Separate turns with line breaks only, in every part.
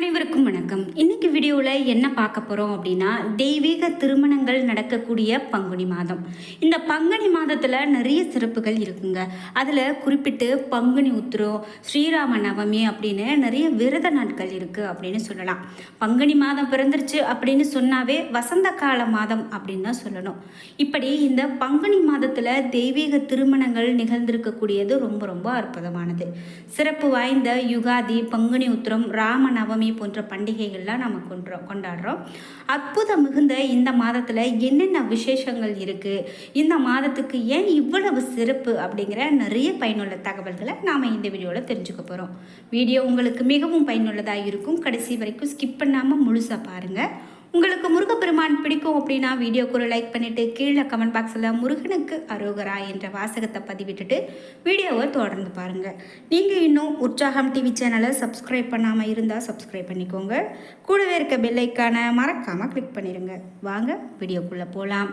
அனைவருக்கும் வணக்கம். இன்னைக்கு வீடியோவில் என்ன பார்க்க போகிறோம் அப்படின்னா தெய்வீக திருமணங்கள் நடக்கக்கூடிய பங்குனி மாதம். இந்த பங்குனி மாதத்தில் நிறைய சிறப்புகள் இருக்குங்க. அதில் குறிப்பிட்டு பங்குனி உத்திரம் ஸ்ரீராம நவமி அப்படின்னு நிறைய விரத நாட்கள் இருக்குது அப்படின்னு சொல்லலாம். பங்குனி மாதம் பிறந்துருச்சு அப்படின்னு சொன்னாவே வசந்த கால மாதம் அப்படின்னு தான் சொல்லணும். இப்படி இந்த பங்குனி மாதத்தில் தெய்வீக திருமணங்கள் நிகழ்ந்திருக்கக்கூடியது ரொம்ப ரொம்ப அற்புதமானது. சிறப்பு வாய்ந்த யுகாதி பங்குனி உத்திரம் ராம நவமி போன்ற பண்டிகைகள்லாம் நம்ம கொண்டோம் கொண்டாடுறோம். அற்புதம் மிகுந்த இந்த மாதத்தில் என்னென்ன விசேஷங்கள் இருக்குது இந்த மாதத்துக்கு ஏன் இவ்வளவு சிறப்பு? அப்படிங்கிற நிறைய பயனுள்ள தகவல்களை நாம் இந்த வீடியோவில் தெரிஞ்சுக்க போகிறோம் வீடியோ உங்களுக்கு மிகவும் பயனுள்ளதாக இருக்கும். கடைசி வரைக்கும் ஸ்கிப் பண்ணாமல் முழுசாக பாருங்கள் உங்களுக்கு முருகப்பெருமான் பிடிக்கும் அப்படின்னா வீடியோக்கு ஒரு லைக் பண்ணிவிட்டு கீழே கமெண்ட் பாக்ஸில் முருகனுக்கு அரோகரா என்ற வாசகத்தை பதிவிட்டுட்டு வீடியோவை தொடர்ந்து பாருங்கள் நீங்கள் இன்னும் உற்சாகம் டிவி சேனலை சப்ஸ்கிரைப் பண்ணாமல் இருந்தால் சப்ஸ்கிரைப் பண்ணிக்கோங்க. கூடவே இருக்க பெல்லைக்கான மறக்காமல் கிளிக் பண்ணிடுங்க வாங்க வீடியோக்குள்ளே போகலாம்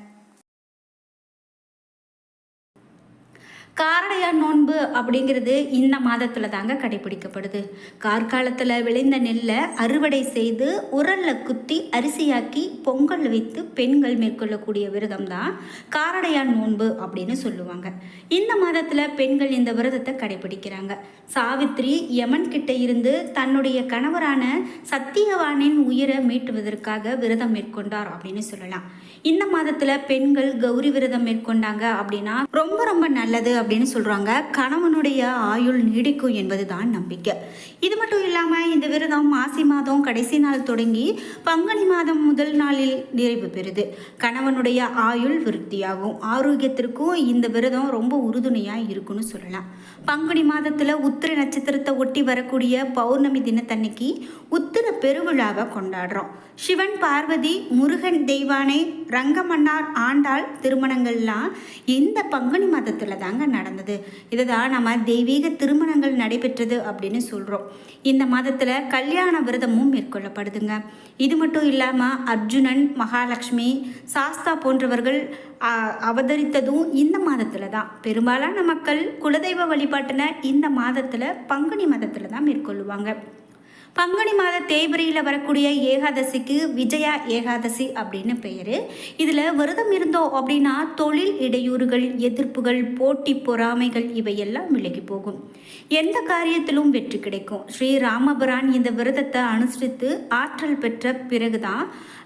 காரடையா நோன்பு அப்படிங்கிறது இந்த மாதத்தில் தாங்க கடைபிடிக்கப்படுது. கார்காலத்தில் விளைந்த நெல்லை அறுவடை செய்து உரலில் குத்தி அரிசியாக்கி பொங்கல் வைத்து பெண்கள் மேற்கொள்ளக்கூடிய விரதம் தான் காரடையா நோன்பு அப்படின்னு சொல்லுவாங்க. இந்த மாதத்தில் பெண்கள் இந்த விரதத்தை கடைபிடிக்கிறாங்க. சாவித்ரி யமன் கிட்ட இருந்து தன்னுடைய கணவரான சத்தியவானின் உயிரை மீட்டுவதற்காக விரதம் மேற்கொண்டார் அப்படின்னு சொல்லலாம். இந்த மாதத்தில் பெண்கள் கௌரி விரதம் மேற்கொண்டாங்க அப்படின்னா ரொம்ப ரொம்ப நல்லது அப்படின்னு சொல்கிறாங்க கணவனுடைய ஆயுள் நீடிக்கும் என்பது தான் நம்பிக்கை. இது மட்டும் இல்லாமல் இந்த விரதம் மாசி மாதம் கடைசி நாள் தொடங்கி பங்குனி மாதம் முதல் நாளில் நிறைவு பெறுது. கணவனுடைய ஆயுள் விருத்தியாகும். ஆரோக்கியத்திற்கும் இந்த விரதம் ரொம்ப உறுதுணையாக இருக்குன்னு சொல்லலாம். பங்குனி மாதத்தில் உத்திர நட்சத்திரத்தை ஒட்டி வரக்கூடிய பௌர்ணமி தினத்தன்னைக்கு உத்திர பெருவிழாவை கொண்டாடுறோம். சிவன் பார்வதி முருகன் தெய்வானை ரங்கமன்னார் ஆண்டாள் திருமணங்கள்லாம் இந்த பங்குனி மாதத்தில் தாங்க நடந்தது. இதை தான் நம்ம தெய்வீக திருமணங்கள் நடைபெற்றது அப்படின்னு சொல்கிறோம் இந்த மாதத்தில் கல்யாண விரதமும் மேற்கொள்ளப்படுதுங்க. இது மட்டும் இல்லாமல் அர்ஜுனன் மகாலட்சுமி சாஸ்தா போன்றவர்கள் அவதரித்ததும் இந்த மாதத்தில் தான். பெரும்பாலான மக்கள் குலதெய்வ வழிபாட்டின இந்த மாதத்தில் பங்குனி மாதத்தில் தான் மேற்கொள்ளுவாங்க. பங்குனி மாத தேய்பிரையில் வரக்கூடிய ஏகாதசிக்கு விஜயா ஏகாதசி அப்படின்னு பெயர். இதில் விரதம் இருந்தோம் அப்படின்னா தொழில் இடையூறுகள் எதிர்ப்புகள் போட்டி பொறாமைகள் இவையெல்லாம் விலகி போகும். எந்த காரியத்திலும் வெற்றி கிடைக்கும். ஸ்ரீ ராமபுரான் இந்த விரதத்தை அனுசரித்து ஆற்றல் பெற்ற பிறகுதான்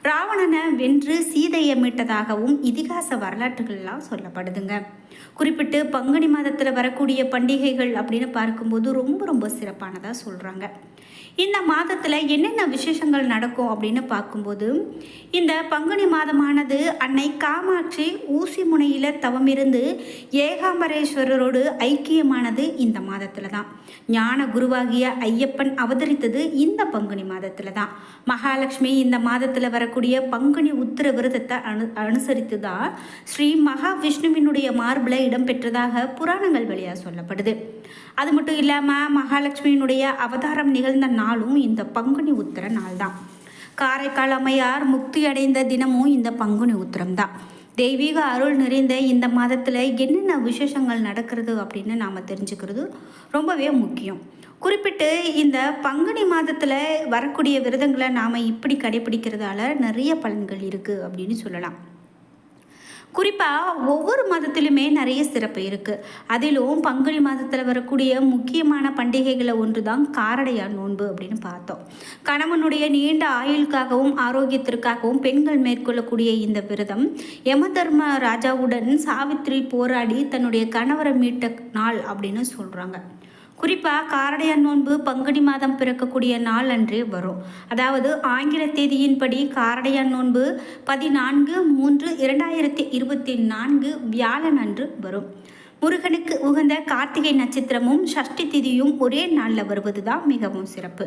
ராவணனை வென்று சீதையை மீட்டதாகவும் இதிகாச வரலாற்றுகள்லாம் சொல்லப்படுதுங்க. குறிப்பிட்டு பங்குனி மாதத்தில் வரக்கூடிய பண்டிகைகள் அப்படின்னு பார்க்கும்போது ரொம்ப ரொம்ப சிறப்பானதாக சொல்கிறாங்க இந்த மாதத்தில் என்னென்ன விசேஷங்கள் நடக்கும் அப்படின்னு பார்க்கும்போது இந்த பங்குனி மாதமானது அன்னை காமாட்சி ஊசி முனையில் தவமிருந்து ஏகாம்பரேஸ்வரரோடு ஐக்கியமானது இந்த மாதத்தில் தான். ஞான குருவாகிய ஐயப்பன் அவதரித்தது இந்த பங்குனி மாதத்தில் தான். மகாலட்சுமி இந்த மாதத்தில் வரக்கூடிய பங்குனி உத்திர விரதத்தை அனு அனுசரித்து தான் ஸ்ரீ மகாவிஷ்ணுவினுடைய மார்பில் இடம்பெற்றதாக புராணங்கள் வழியாக சொல்லப்படுது. அது மட்டும் இல்லாமல் மகாலட்சுமியினுடைய அவதாரம் நிகழ்ந்த நாளும் இந்த பங்குனி உத்திர நாள் தான் காரைக்கால் அம்மையார் முக்தி அடைந்த தினமும் இந்த பங்குனி உத்திரம் தான் தெய்வீக அருள் நிறைந்த இந்த மாதத்தில் என்னென்ன விசேஷங்கள் நடக்கிறது அப்படின்னு நாம் தெரிஞ்சுக்கிறது ரொம்பவே முக்கியம். குறிப்பிட்டு இந்த பங்குனி மாதத்தில் வரக்கூடிய விரதங்களை நாம் இப்படி கடைபிடிக்கிறதால நிறைய பலன்கள் இருக்குது அப்படின்னு சொல்லலாம். குறிப்பாக ஒவ்வொரு மதத்திலுமே நிறைய சிறப்பு இருக்குது அதிலும் பங்குனி மாதத்தில் வரக்கூடிய முக்கியமான பண்டிகைகளை ஒன்று தான் காரடையார் நோன்பு அப்படின்னு பார்த்தோம். கணவனுடைய நீண்ட ஆயுளுக்காகவும் ஆரோக்கியத்திற்காகவும் பெண்கள் மேற்கொள்ளக்கூடிய இந்த விரதம் யமதர்ம ராஜாவுடன் சாவித்ரி போராடி தன்னுடைய கணவரை மீட்ட நாள் அப்படின்னு சொல்கிறாங்க குறிப்பாக காரடையான் நோன்பு பங்குனி மாதம் பிறக்கக்கூடிய நாள் அன்று வரும். அதாவது ஆங்கில தேதியின்படி காரடையான் நோன்பு பதினான்கு மூன்று இரண்டாயிரத்தி இருபத்தி நான்கு வியாழன் அன்று வரும். முருகனுக்கு உகந்த கார்த்திகை நட்சத்திரமும் சஷ்டி திதியும் ஒரே நாளில் வருவது தான் மிகவும் சிறப்பு.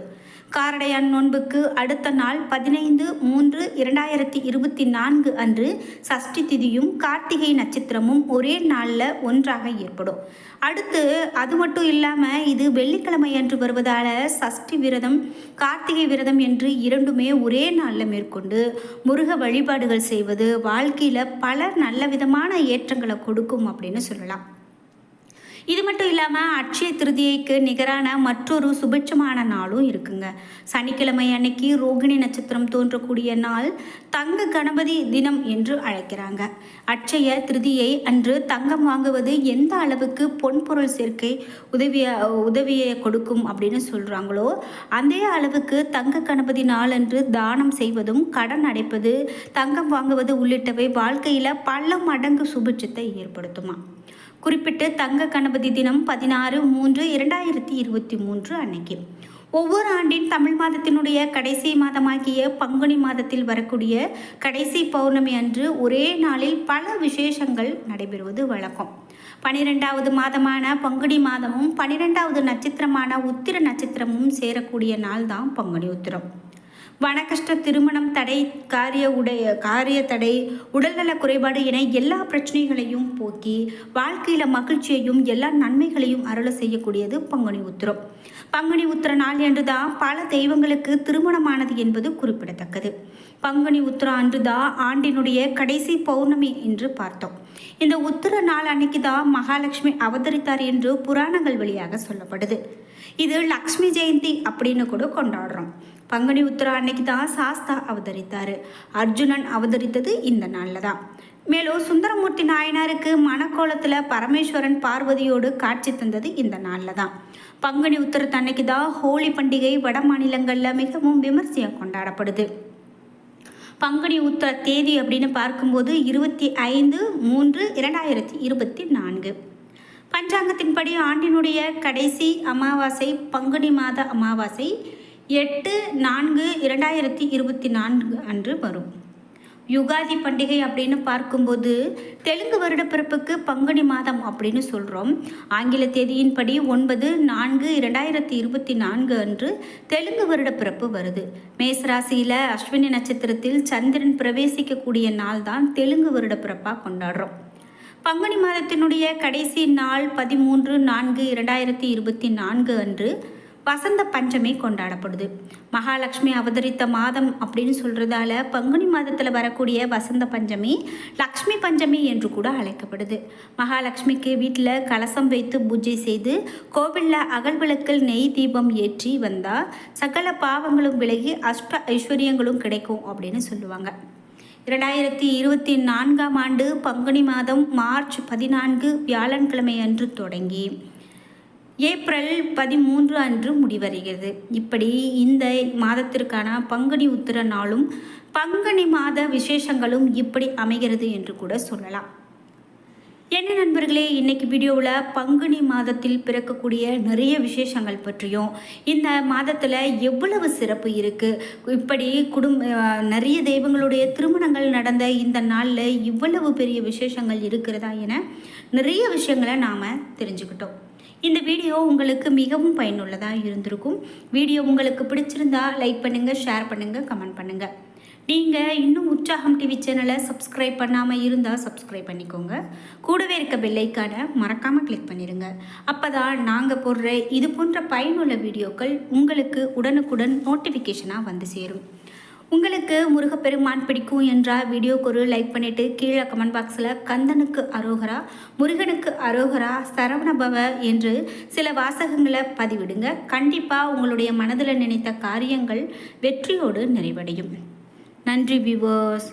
காரடையான் நோன்புக்கு அடுத்த நாள் பதினைந்து மூன்று இரண்டாயிரத்தி இருபத்தி நான்கு அன்று சஷ்டி திதியும் கார்த்திகை நட்சத்திரமும் ஒரே நாளில் ஒன்றாக ஏற்படும். அடுத்து அது மட்டும் இல்லாமல் இது வெள்ளிக்கிழமை அன்று வருவதால் சஷ்டி விரதம் கார்த்திகை விரதம் என்று இரண்டுமே ஒரே நாளில் மேற்கொண்டு முருக வழிபாடுகள் செய்வது வாழ்க்கையில் பல நல்ல விதமான ஏற்றங்களை கொடுக்கும் அப்படின்னு சொல்லலாம். இது மட்டும் இல்லாமல் அட்சய திருதியைக்கு நிகரான மற்றொரு சுபிட்சமான நாளும் இருக்குங்க. சனிக்கிழமை அன்னைக்கு ரோகிணி நட்சத்திரம் தோன்றக்கூடிய நாள் தங்க கணபதி தினம் என்று அழைக்கிறாங்க. அட்சய திருதியை அன்று தங்கம் வாங்குவது எந்த அளவுக்கு பொன்பொருள் சேர்க்கை உதவிய உதவியை கொடுக்கும் அப்படின்னு சொல்கிறாங்களோ அதே அளவுக்கு தங்க கணபதி நாள் அன்று தானம் செய்வதும் கடன் அடைப்பது தங்கம் வாங்குவது உள்ளிட்டவை வாழ்க்கையில் பல மடங்கு சுபிட்சத்தை ஏற்படுத்துமா. குறிப்பிட்டு தங்க கணபதி தினம் பதினாறு மூன்று இரண்டாயிரத்தி இருபத்தி மூன்று அன்னைக்கு. ஒவ்வொரு ஆண்டின் தமிழ் மாதத்தினுடைய கடைசி மாதமாகிய பங்குனி மாதத்தில் வரக்கூடிய கடைசி பௌர்ணமி அன்று ஒரே நாளில் பல விசேஷங்கள் நடைபெறுவது வழக்கம். பனிரெண்டாவது மாதமான பங்குனி மாதமும் பனிரெண்டாவது நட்சத்திரமான உத்திர நட்சத்திரமும் சேரக்கூடிய நாள் தான் பங்குனி உத்திரம். வனக்கஷ்ட திருமணம் தடை காரிய உடைய காரிய தடை உடல்நல குறைபாடு என எல்லா பிரச்சனைகளையும் போக்கி வாழ்க்கையில் மகிழ்ச்சியையும் எல்லா நன்மைகளையும் அருள செய்யக்கூடியது பங்குனி உத்திரம். பங்குனி உத்திர நாள் என்றுதான் பல தெய்வங்களுக்கு திருமணமானது என்பது குறிப்பிடத்தக்கது. பங்குனி உத்திரம் அன்றுதான் ஆண்டினுடைய கடைசி பௌர்ணமி என்று பார்த்தோம். இந்த உத்திர நாள் அன்னைக்கு தான் மகாலட்சுமி அவதரித்தார் என்று புராணங்கள் வழியாக சொல்லப்படுது. இது லக்ஷ்மி ஜெயந்தி அப்படின்னு கூட கொண்டாடுறோம். பங்குனி உத்தரா அன்னைக்கு தான் சாஸ்தா அவதரித்தார். அர்ஜுனன் அவதரித்தது இந்த நாளில் தான். மேலும் சுந்தரமூர்த்தி நாயனாருக்கு மணக்கோலத்தில் பரமேஸ்வரன் பார்வதியோடு காட்சி தந்தது இந்த நாளில் தான். பங்குனி உத்திரத்தன்னைக்கு தான் ஹோலி பண்டிகை வட மாநிலங்களில் மிகவும் விமர்சையாக கொண்டாடப்படுது. பங்குனி உத்திர தேதி அப்படின்னு பார்க்கும்போது இருபத்தி ஐந்து மூன்று இரண்டாயிரத்தி இருபத்தி நான்கு. பஞ்சாங்கத்தின்படி ஆண்டினுடைய கடைசி அமாவாசை பங்குனி மாத அமாவாசை எட்டு நான்கு இரண்டாயிரத்தி இருபத்தி நான்கு அன்று வரும். யுகாதி பண்டிகை அப்படின்னு பார்க்கும்போது தெலுங்கு வருடப்பிறப்புக்கு பங்குனி மாதம் அப்படின்னு சொல்கிறோம் ஆங்கில தேதியின்படி ஒன்பது நான்கு இரண்டாயிரத்தி இருபத்தி நான்கு அன்று தெலுங்கு வருடப்பிறப்பு வருது. மேசராசியில் அஸ்வினி நட்சத்திரத்தில் சந்திரன் பிரவேசிக்கக்கூடிய நாள் தான் தெலுங்கு வருடப்பிறப்பாக கொண்டாடுறோம். பங்குனி மாதத்தினுடைய கடைசி நாள் பதிமூன்று நான்கு இரண்டாயிரத்தி இருபத்தி நான்கு அன்று வசந்த பஞ்சமி கொண்டாடப்படுது. மகாலட்சுமி அவதரித்த மாதம் அப்படின்னு சொல்கிறதால பங்குனி மாதத்தில் வரக்கூடிய வசந்த பஞ்சமி லக்ஷ்மி பஞ்சமி என்று கூட அழைக்கப்படுது. மகாலட்சுமிக்கு வீட்டில் கலசம் வைத்து பூஜை செய்து கோவிலில் அகல் விளக்கில் நெய் தீபம் ஏற்றி வந்தால் சகல பாவங்களும் விலகி அஷ்ட ஐஸ்வர்யங்களும் கிடைக்கும் அப்படின்னு சொல்லுவாங்க. இரண்டாயிரத்தி இருபத்தி நான்காம் ஆண்டு பங்குனி மாதம் மார்ச் பதினான்கு வியாழன்கிழமை அன்று தொடங்கி ஏப்ரல் பதிமூன்று அன்று முடிவடைகிறது. இப்படி இந்த மாதத்திற்கான பங்குனி உத்திர நாளும் பங்குனி மாத விசேஷங்களும் இப்படி அமைகிறது என்று கூட சொல்லலாம். என்ன நண்பர்களே இன்றைக்கி வீடியோவில் பங்குனி மாதத்தில் பிறக்கக்கூடிய நிறைய விசேஷங்கள் பற்றியும் இந்த மாதத்தில் எவ்வளவு சிறப்பு இருக்குது இப்படி குடும்ப நிறைய தெய்வங்களுடைய திருமணங்கள் நடந்த இந்த நாளில் இவ்வளவு பெரிய விசேஷங்கள் இருக்கிறதா என நிறைய விஷயங்களை நாம் தெரிஞ்சுக்கிட்டோம். இந்த வீடியோ உங்களுக்கு மிகவும் பயனுள்ளதாக இருந்திருக்கும். வீடியோ உங்களுக்கு பிடிச்சிருந்தா லைக் பண்ணுங்கள் ஷேர் பண்ணுங்கள் கமெண்ட் பண்ணுங்கள் நீங்கள் இன்னும் உற்சாகம் டிவி சேனலை சப்ஸ்கிரைப் பண்ணாமல் இருந்தால் சப்ஸ்கிரைப் பண்ணிக்கோங்க. கூடவே இருக்க பெல்லைக்கான மறக்காமல் கிளிக் பண்ணிடுங்க அப்போ தான் நாங்கள் போடுற இது போன்ற பயனுள்ள வீடியோக்கள் உங்களுக்கு உடனுக்குடன் நோட்டிஃபிகேஷனாக வந்து சேரும். உங்களுக்கு முருகப்பெருமான் பிடிக்கும் என்றால் வீடியோக்கு ஒரு லைக் பண்ணிவிட்டு கீழே கமெண்ட் பாக்ஸில் கந்தனுக்கு அரோகரா முருகனுக்கு அரோகரா சரவணபவ என்று சில வாசகங்களை பதிவிடுங்க. கண்டிப்பாக உங்களுடைய மனதில் நினைத்த காரியங்கள் வெற்றியோடு நிறைவடையும். நன்றி வியூவர்ஸ்